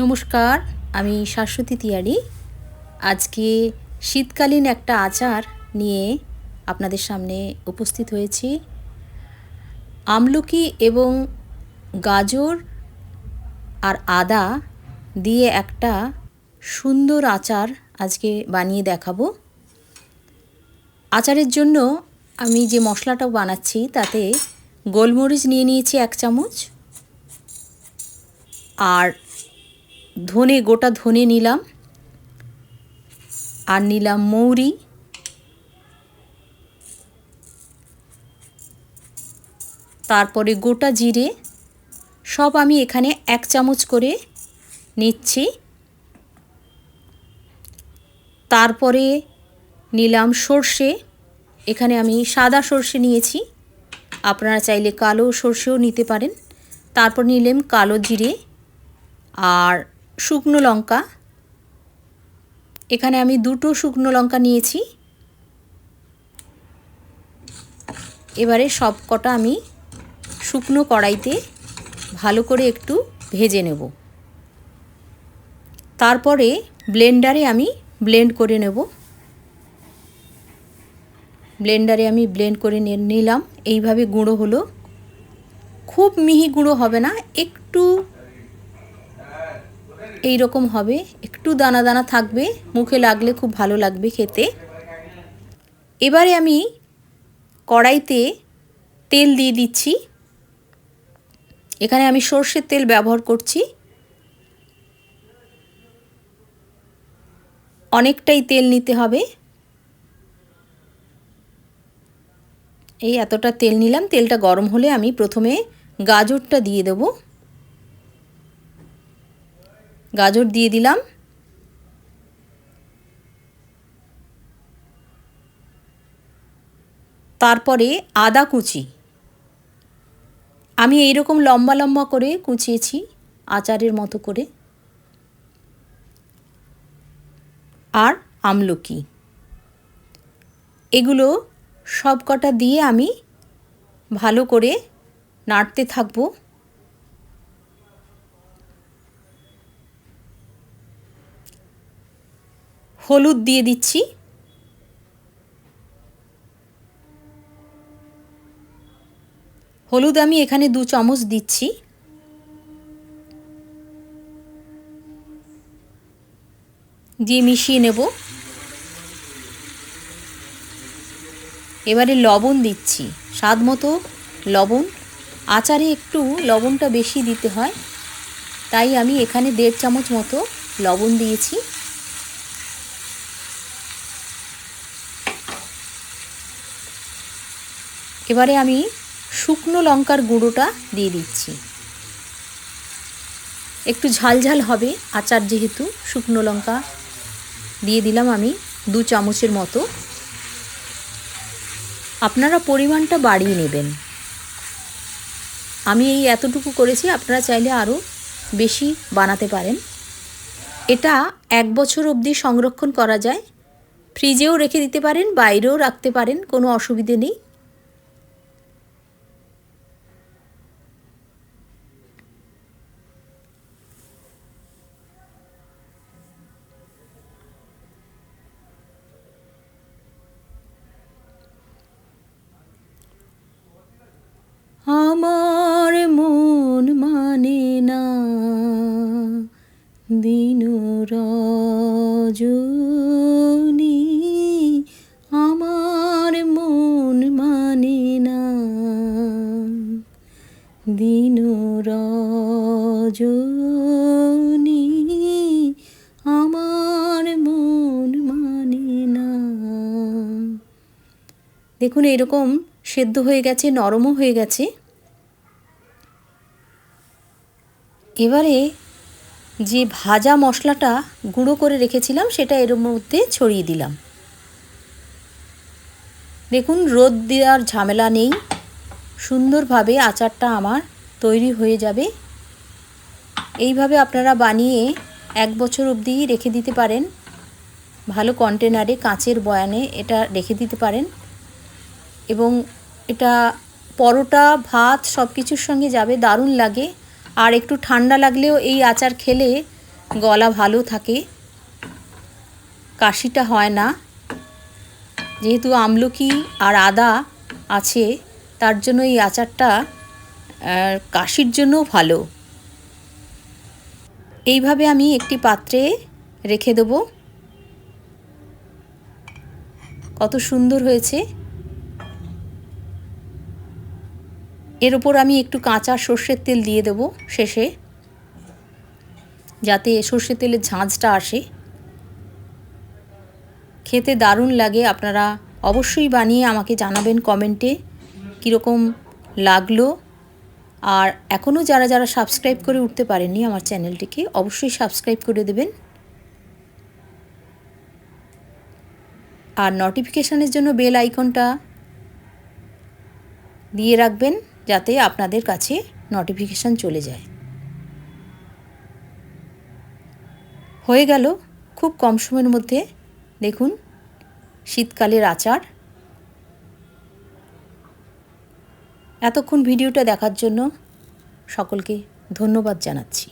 নমস্কার, আমি শাশ্বতী তিয়ারি আজকে শীতকালীন একটা আচার নিয়ে আপনাদের সামনে উপস্থিত হয়েছি। আমলকি এবং গাজর আর আদা দিয়ে একটা সুন্দর আচার আজকে বানিয়ে দেখাবো। আচারের জন্য আমি যে মশলাটা বানাচ্ছি, তাতে গোলমরিচ নিয়ে নিয়েছি এক চামচ। আর ধনে, গোটা ধনে নিলাম। আর নিলাম মৌরি। তারপরে গোটা জিরে। সব আমি এখানে এক চামচ করে নিচ্ছি। তারপরে নিলাম সর্ষে। এখানে আমি সাদা সর্ষে নিয়েছি। আপনারা চাইলে কালো সর্ষেও নিতে পারেন। তারপর নিলাম কালো জিরে। আর শুকনো লঙ্কা। এখানে আমি দুটো শুকনো লঙ্কা নিয়েছি। এবারে সব কটা আমি শুকনো কড়াইতে ভালো করে একটু ভেজে নেব। তারপরে ব্লেন্ডারে আমি ব্লেন্ড করে নেব। ব্লেন্ডারে আমি ব্লেন্ড করে নিলাম। এইভাবে গুঁড়ো হলো। খুব মিহি গুঁড়ো হবে না, একটু এই রকম হবে। একটু দানা দানা থাকবে, মুখে লাগলে খুব ভালো লাগবে খেতে। এবারে আমি কড়াইতে তেল দিয়ে দিচ্ছি। এখানে আমি সর্ষের তেল ব্যবহার করছি। অনেকটাই তেল নিতে হবে। এই এতটা তেল নিলাম, তেলটা গরম হলে আমি প্রথমে গাজরটা দিয়ে দেবো। গাজর দিয়ে দিলাম। তারপরে আদা কুচি। আমি এই রকম লম্বা লম্বা করে কুচিয়েছি, আচারের মতো করে। আর আমলকি। এগুলো সব কটা দিয়ে আমি ভালো করে নাড়তে থাকব। হলুদ দিয়ে দিচ্ছি। হলুদ আমি এখানে দু চামচ দিচ্ছি। দিয়ে মিশিয়ে নেব। এবারে লবণ দিচ্ছি। স্বাদ মতো লবণ। আচারে একটু লবণটা বেশি দিতে হয়। তাই আমি এখানে দেড় চামচ মতো লবণ দিয়েছি। এবারে আমি শুকনো লঙ্কার গুঁড়োটা দিয়ে দিচ্ছি। একটু ঝালঝাল হবে আচার যেহেতু, শুকনো লঙ্কা দিয়ে দিলাম আমি দু চামচের মতো। আপনারা পরিমাণটা বাড়িয়ে নেবেন। আমি এই এতটুকু করেছি, আপনারা চাইলে আরও বেশি বানাতে পারেন। এটা এক বছর অবধি সংরক্ষণ করা যায়। ফ্রিজেও রেখে দিতে পারেন, বাইরেও রাখতে পারেন, কোনো অসুবিধে নেই। দেখুন, এরকম সেদ্ধ হয়ে গেছে, নরমও হয়ে গেছে। এবারে যে ভাজা মশলাটা গুঁড়ো করে রেখেছিলাম, সেটা এর মধ্যে ছড়িয়ে দিলাম। দেখুন, রোদ দেওয়ার ঝামেলা নেই। সুন্দরভাবে আচারটা আমার তৈরি হয়ে যাবে। এইভাবে আপনারা বানিয়ে এক বছর অবধি রেখে দিতে পারেন। ভালো কন্টেনারে কাঁচের বয়ানে এটা রেখে দিতে পারেন। এবং এটা পরোটা, ভাত সব কিছুর সঙ্গে যাবে, দারুণ লাগে। আর একটু ঠান্ডা লাগলেও এই আচার খেলে গলা ভালো থাকে। কাশিটা হয় না। যেহেতু আমলকি আর আদা আছে, তার জন্য এই আচারটা কাশির জন্যও ভালো। এইভাবে আমি একটি পাত্রে রেখে দেব। কত সুন্দর হয়েছে। এর ওপর আমি একটু কাঁচা সর্ষের তেল দিয়ে দেব শেষে, যাতে সর্ষের তেলের ঝাঁঝটা আসে। খেতে দারুণ লাগে, আপনারা অবশ্যই বানিয়ে আমাকে জানাবেন কমেন্টে কীরকম লাগল। আর এখনও যারা যারা সাবস্ক্রাইব করে উঠতে পারেননি আমার চ্যানেলটিকে, অবশ্যই সাবস্ক্রাইব করে দেবেন। আর নোটিফিকেশানের জন্য বেল আইকনটা দিয়ে রাখবেন। যাতে আপনাদের কাছে নোটিফিকেশান চলে যায়। হয়ে গেল খুব কম সময়ের মধ্যে, দেখুন, শীতকালের আচার। এতক্ষণ ভিডিওটা দেখার জন্য সকলকে ধন্যবাদ জানাচ্ছি।